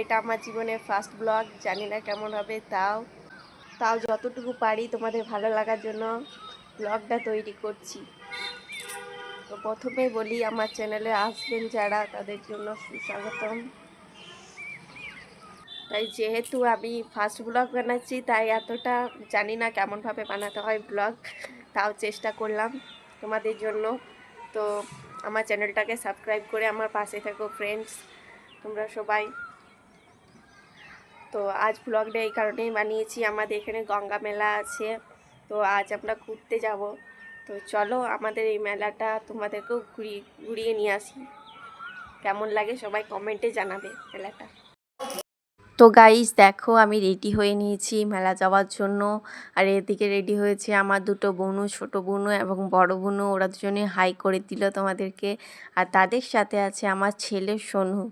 এটা আমার জীবনের ফার্স্ট ব্লগ জানি না কেমন হবে, তাও তাও যতটুকু পারি তোমাদের ভালো লাগার জন্য ব্লগটা তৈরি করছি। তো প্রথমে বলি, আমার চ্যানেলে আসবেন যারা, তাদের জন্য সুস্বাগতম। তাই যেহেতু আমি ফার্স্ট ব্লগ বানাচ্ছি, তাই এতটা জানি না কেমনভাবে বানাতে হয় ব্লগ তাও চেষ্টা করলাম তোমাদের জন্য। তো আমার চ্যানেলটাকে সাবস্ক্রাইব করে আমার পাশে থাকো ফ্রেন্ডস তোমরা সবাই। তো আজ ব্লগটা এই কারণেই বানিয়েছি। আমাদের এখানে গঙ্গা মেলা আছে, তো আজ আমরা ঘুরতে যাব। তো চলো আমাদের এই মেলাটা তোমাদেরকেও ঘুরিয়ে ঘুরিয়ে নিয়ে আসি। কেমন লাগে সবাই কমেন্টে জানাবে মেলাটা। তো গাইস দেখো আমি রেডি হয়ে নিয়েছি মেলা যাওয়ার জন্য। আর এদিকে রেডি হয়েছে আমার দুটো বোনু, ছোট বোনু এবং বড় বোনু। ওরা দুজনে হাই করে দিল তোমাদেরকে। আর তাদের সাথে আছে আমার ছেলে সোনু।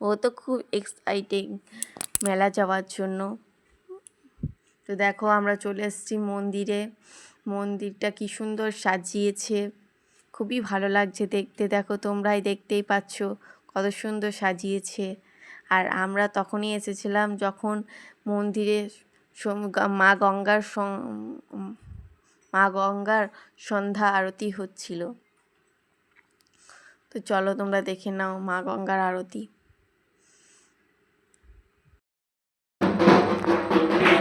ও তো খুব এক্সাইটিং মেলা যাওয়ার জন্য। তো দেখো আমরা চলে এসেছি মন্দিরে। মন্দিরটা কি সুন্দর সাজিয়েছে। খুবই ভালো লাগছে দেখতে। দেখো তোমরাই দেখতেই পাচ্ছ কত সুন্দর সাজিয়েছে। আর আমরা তখনই এসেছিলাম যখন মন্দিরে মা গঙ্গার মা গঙ্গার সন্ধ্যা আরতি হচ্ছিল। তো চলো তোমরা দেখে নাও মা গঙ্গার আরতি। Thank you.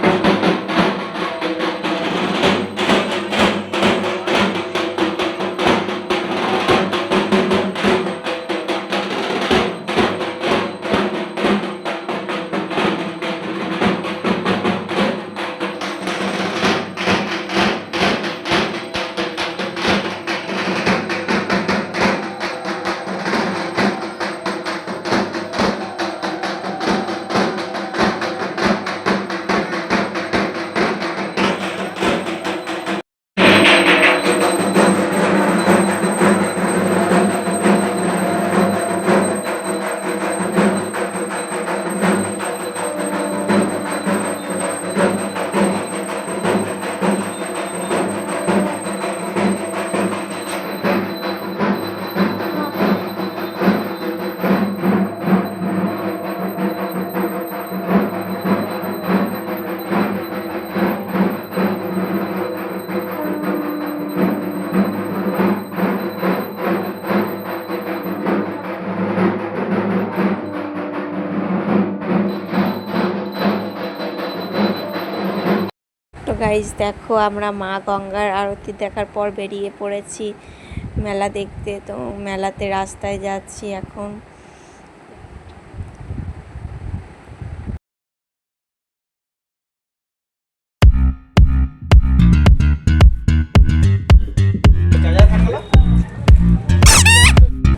গাইজ দেখো আমরা মা গঙ্গার আরতি দেখার পর বেরিয়ে পড়েছি মেলা দেখতে। তো মেলাতে রাস্তায় যাচ্ছি এখন।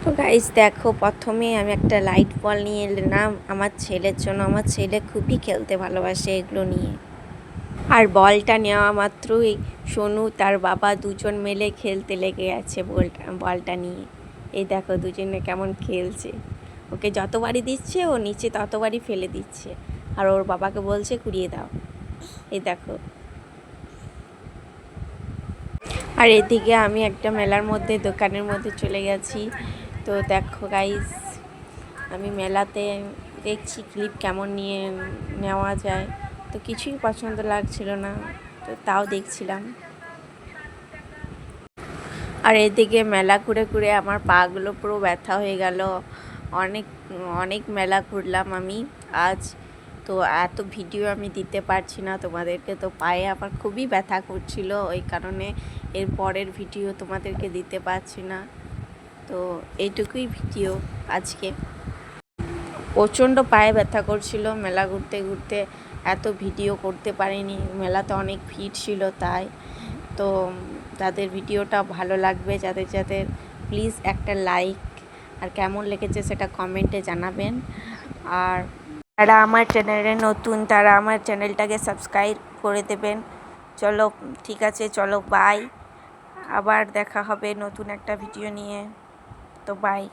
তো গাইজ দেখো প্রথমে আমি একটা লাইট বল নিয়ে এলাম। আমার ছেলের জন্য। আমার ছেলে খুবই খেলতে ভালোবাসে এগুলো নিয়ে। আর বলটা নেওয়া মাত্রই সোনু তার বাবা দুজন মিলে খেলতে লেগে গেছে বলটা বলটা নিয়ে। এই দেখো দুজনে কেমন খেলছে। ওকে যতবারই দিচ্ছে, ও নিচে ততবারই ফেলে দিচ্ছে। আর ওর বাবাকে বলছে, কুড়িয়ে দাও। এই দেখো। আর এদিকে আমি একটা মেলার মধ্যে, দোকানের মধ্যে চলে গেছি। তো দেখো গাইস আমি মেলাতে দেখছি ক্লিপ কেমন নিয়ে নেওয়া যায়। তো কিছুই পছন্দ লাগছিল না, তো তাও দেখছিলাম। আর এদিকে মেলা ঘুরে ঘুরে আমার পাগুলো পুরো ব্যথা হয়ে গেল। অনেক অনেক মেলা ঘুরলাম আমি আজ। তো এত ভিডিও আমি দিতে পারছি না, তোমাদেরকে তো পায়ে আমার খুবই ব্যথা করছিল, ওই কারণে এর পরের ভিডিও তোমাদেরকে দিতে পারছি না। তো এইটুকুই ভিডিও আজকে। প্রচণ্ড পায়ে ব্যথা করছিল, মেলা ঘুরতে ঘুরতে এত ভিডিও করতে পারিনি, মেলাতে অনেক ভিড় ছিল তাই। তো তাদের ভিডিওটা ভালো লাগবে, যাদের যাদের প্লিজ একটা লাইক। আর কেমন লেগেছে সেটা কমেন্টে জানাবেন। আর যারা আমার চ্যানেলে নতুন, তারা আমার চ্যানেলটাকে সাবস্ক্রাইব করে দেবেন। চলো, ঠিক আছে, চলো বাই আবার দেখা হবে নতুন একটা ভিডিও নিয়ে। তো বাই